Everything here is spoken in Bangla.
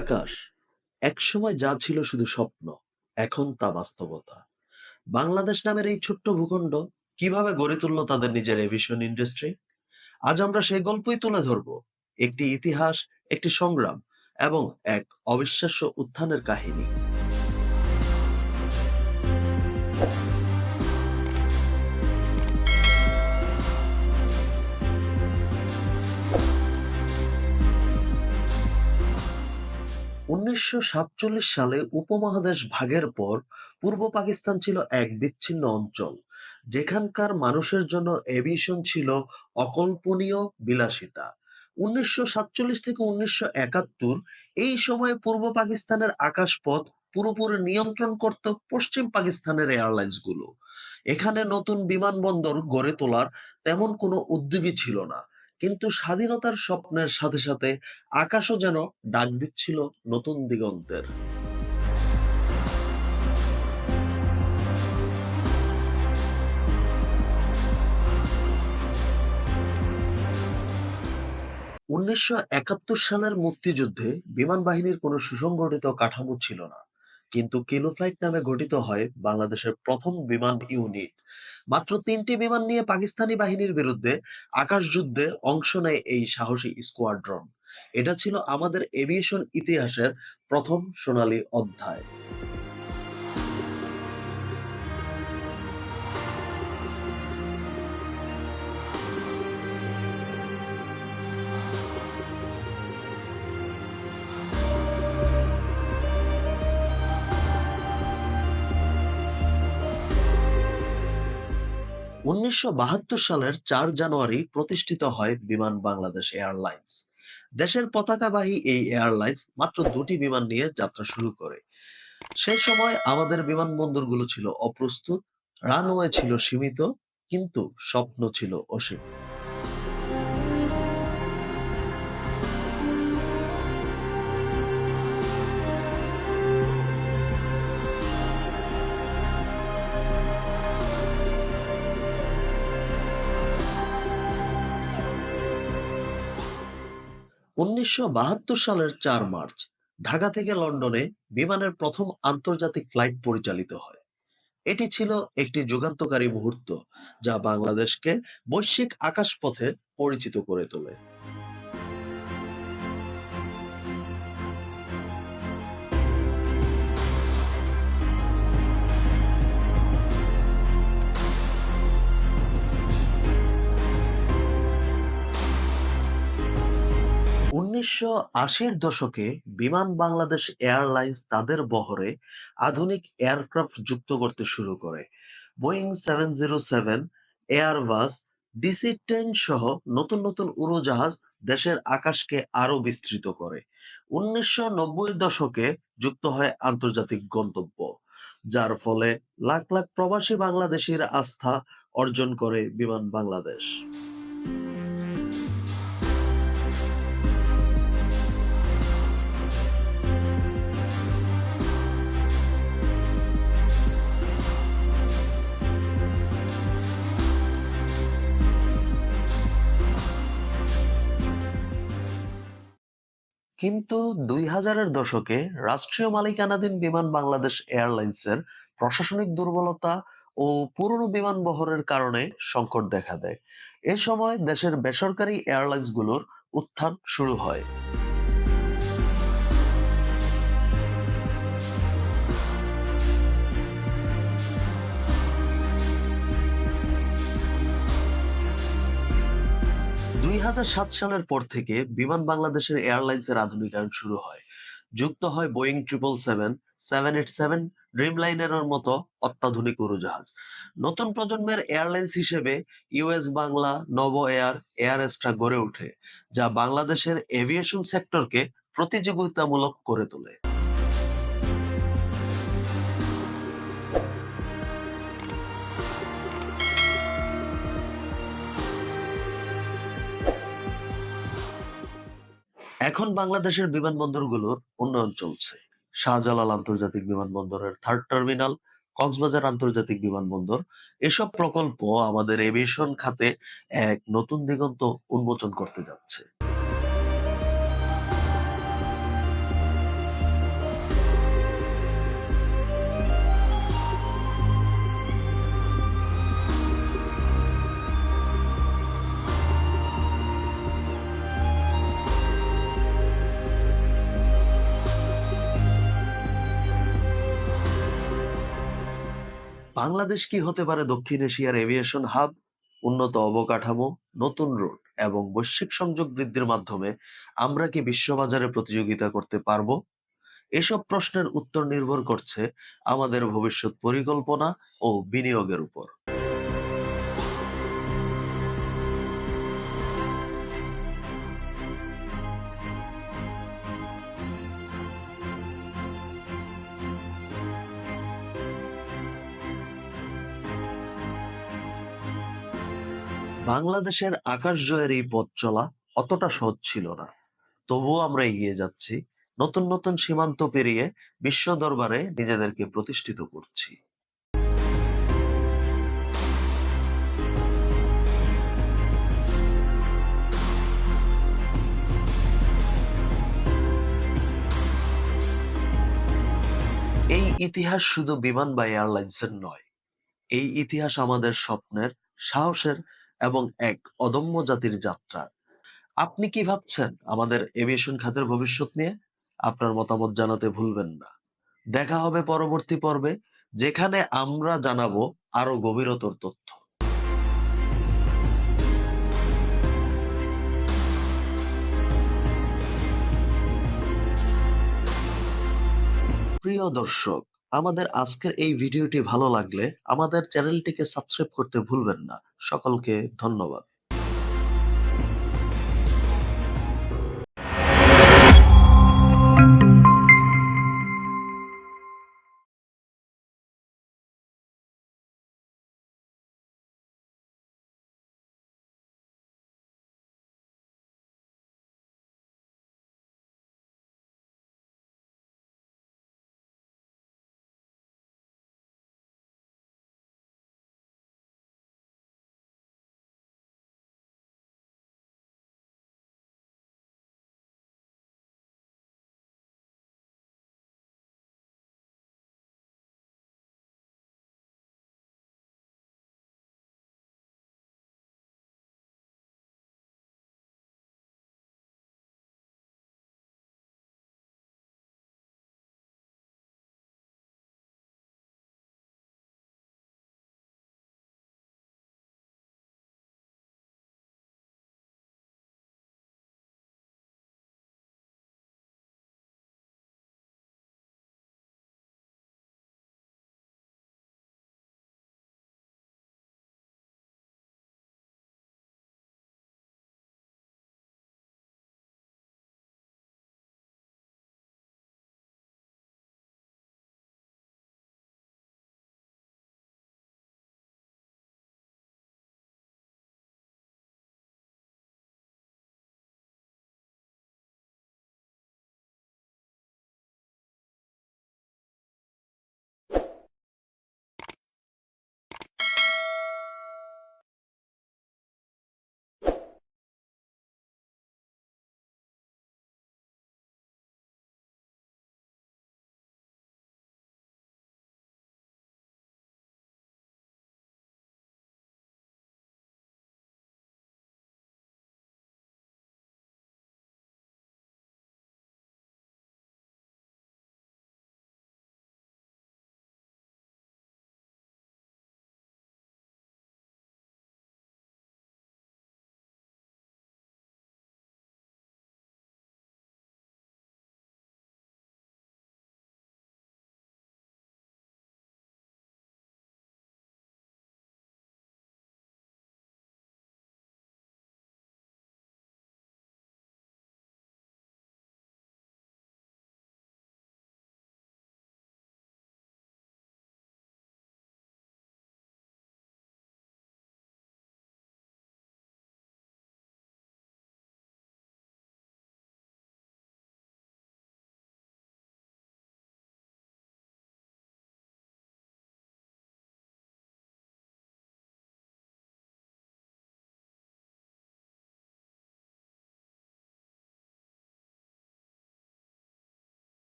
আকাশ একসময় যা ছিল শুধু স্বপ্ন, এখন তা বাস্তবতা। বাংলাদেশ নামের এই ছোট্ট ভূখণ্ড কীভাবে গড়ে তুললো তাদের নিজের এভিশন ইন্ডাস্ট্রি আজ আমরা সেই গল্পই তুলে ধরব। একটি ইতিহাস, একটি সংগ্রাম এবং এক অবিশ্বাস্য উত্থানের কাহিনী। উনিশশো সাতচল্লিশ সালে উপমহাদেশ ভাগের পর পূর্ব পাকিস্তান ছিল এক বিচ্ছিন্ন অঞ্চল। যেখানকার মানুষের জন্য এভিয়েশন ছিল অকল্পনীয় বিলাসিতা। উনিশশো সাতচল্লিশ থেকে উনিশশো একাত্তর এই সময়ে পূর্ব পাকিস্তানের আকাশপথ পুরোপুরি নিয়ন্ত্রণ করত পশ্চিম পাকিস্তানের এয়ারলাইন্সগুলো এখানে নতুন বিমানবন্দর গড়ে তোলার তেমন কোনো উদ্যোগই ছিল না। কিন্তু স্বাধীনতার স্বপ্নের সাথে সাথে আকাশও যেন ডাক দিচ্ছিল নতুন দিগন্তের। উনিশশো একাত্তর সালের মুক্তিযুদ্ধে বিমান বাহিনীর কোনো সুসংগঠিত কাঠামো ছিল না। কিন্তু কিলো ফ্লাইট নামে গঠিত হয় বাংলাদেশের প্রথম বিমান ইউনিট। মাত্র তিনটি বিমান নিয়ে পাকিস্তানি বাহিনীর বিরুদ্ধে আকাশ যুদ্ধে অংশ নেয় এই সাহসী স্কোয়াড্রন। এটা ছিল আমাদের এভিয়েশন ইতিহাসের প্রথম সোনালী অধ্যায়। উনিশশো বাহাত্তর সালের চার জানুয়ারি প্রতিষ্ঠিত হয় বিমান বাংলাদেশ এয়ারলাইন্স। দেশের পতাকাবাহী এই এয়ারলাইন্স মাত্র দুটি বিমান নিয়ে যাত্রা শুরু করে। সেই সময় আমাদের বিমানবন্দরগুলো ছিল অপ্রস্তুত, রানওয়ে ছিল সীমিত, কিন্তু স্বপ্ন ছিল অসীম। উনিশশো বাহাত্তর সালের চার মার্চ ঢাকা থেকে লন্ডনে বিমানের প্রথম আন্তর্জাতিক ফ্লাইট পরিচালিত হয়। এটি ছিল একটি যুগান্তকারী মুহূর্ত যা বাংলাদেশকে বৈশ্বিক আকাশপথে পরিচিত করে তোলে। উনিশশো আশির দশকে বিমান বাংলাদেশ এয়ারলাইন্স তাদের বহরে আধুনিক এয়ারক্রাফট যুক্ত করতে শুরু করে। Boeing seven zero seven, Airbus, DC ten সহ নতুন নতুন উড়োজাহাজ দেশের আকাশকে আরও বিস্তৃত করে। উনিশশো নব্বই দশকে যুক্ত হয় আন্তর্জাতিক গন্তব্য, যার ফলে লাখ লাখ প্রবাসী বাংলাদেশির আস্থা অর্জন করে বিমান বাংলাদেশ। কিন্তু দুই হাজারের দশকে রাষ্ট্রীয় মালিকানাধীন বিমান বাংলাদেশ এয়ারলাইন্সের প্রশাসনিক দুর্বলতা ও পুরনো বিমান বহরের কারণে সংকট দেখা দেয়। এ সময় দেশের বেসরকারি এয়ারলাইন্সগুলোর উত্থান শুরু হয়। সালের পর থেকে বিমান বাংলাদেশের এয়ারলাইন্সের আধুনিকায়ন শুরু হয়। যুক্ত হয় Boeing triple seven seven eight seven, ড্রিমলাইনারের মতো অত্যাধুনিক উড়োজাহাজ। নতুন প্রজন্মের এয়ারলাইন্স হিসেবে ইউএস বাংলা, নব এয়ার এয়ার এক্সট্রা গড়ে ওঠে, যা বাংলাদেশের এভিয়েশন সেক্টরকে প্রতিযোগিতামূলক করে তোলে। এখন বাংলাদেশের বিমানবন্দরগুলোর উন্নয়ন চলছে। শাহজালাল আন্তর্জাতিক বিমানবন্দরের থার্ড টার্মিনাল কক্সবাজার আন্তর্জাতিক বিমানবন্দর, এসব প্রকল্প আমাদের এভিয়েশন খাতে এক নতুন দিগন্ত উন্মোচন করতে যাচ্ছে। বাংলাদেশ কি হতে পারে দক্ষিণ এশিয়ার এভিয়েশন হাব, উন্নত অবকাঠামো, নতুন রোড এবং বৈশ্বিক সংযোগ বৃদ্ধির মাধ্যমে আমরা কি বিশ্ববাজারে প্রতিযোগিতা করতে পারব? এসব প্রশ্নের উত্তর নির্ভর করছে আমাদের ভবিষ্যৎ পরিকল্পনা ও বিনিয়োগের উপর। বাংলাদেশের আকাশ জয়ের এই পথ চলা অতটা সহজ ছিল না। তবুও আমরা এগিয়ে যাচ্ছি, নতুন নতুন সীমান্ত পেরিয়ে বিশ্ব দরবারে নিজেদেরকে প্রতিষ্ঠিত করছি। এই ইতিহাস শুধু বিমান বা এয়ারলাইন্সের নয়, এই ইতিহাস আমাদের স্বপ্নের, সাহসের এবং এক অদম্য জাতির যাত্রা। আপনি কি ভাবছেন আমাদের এভিয়েশন খাতের ভবিষ্যৎ নিয়ে? আপনার মতামত জানাতে ভুলবেন না। দেখা হবে পরবর্তী পর্বে, যেখানে আমরা জানাব আরও গভীরতর তথ্য। প্রিয় দর্শক, আমাদের আজকের এই ভিডিওটি ভালো লাগলে আমাদের চ্যানেলটিকে সাবস্ক্রাইব করতে ভুলবেন না। সকলকে ধন্যবাদ।